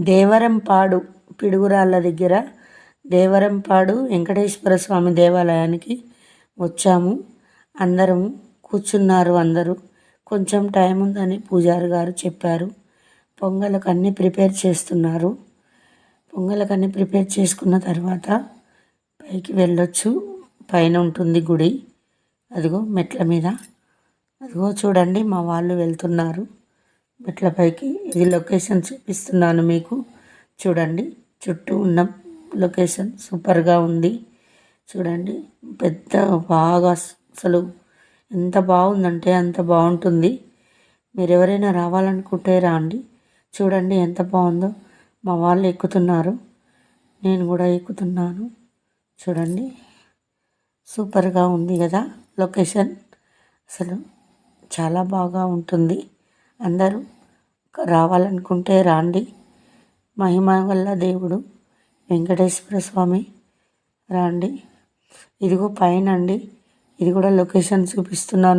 దేవరంపాడు పిడుగురాళ్ళ దగ్గర దేవరంపాడు వెంకటేశ్వర స్వామి దేవాలయానికి వచ్చాము. అందరము కూర్చున్నారు అందరూ. కొంచెం టైం ఉందని పూజారి గారు చెప్పారు. పొంగలకు అన్నీ ప్రిపేర్ చేస్తున్నారు. పొంగలకు అన్నీ ప్రిపేర్ చేసుకున్న తర్వాత పైకి వెళ్ళొచ్చు. పైన ఉంటుంది గుడి. అదిగో మెట్ల మీద. అదిగో చూడండి మా వాళ్ళు వెళ్తున్నారు. మెట్లపైకి ఇది లొకేషన్ చూపిస్తున్నాను మీకు. చూడండి చుట్టూ ఉన్న లొకేషన్ సూపర్గా ఉంది. చూడండి పెద్ద బాగా అసలు ఎంత బాగుందంటే అంత బాగుంటుంది. మీరు ఎవరైనా రావాలనుకుంటే రాండి. చూడండి ఎంత బాగుందో. మా వాళ్ళు ఎక్కుతున్నారు. నేను కూడా ఎక్కుతున్నాను. చూడండి సూపర్గా ఉంది కదా లొకేషన్ అసలు చాలా బాగా ఉంటుంది. అందరూ రావాలనుకుంటే రాండి. మహిమ వల్ల దేవుడు వెంకటేశ్వర స్వామి రాండి. ఇదిగో పైన అండి. ఇది కూడా లొకేషన్ చూపిస్తున్నాను.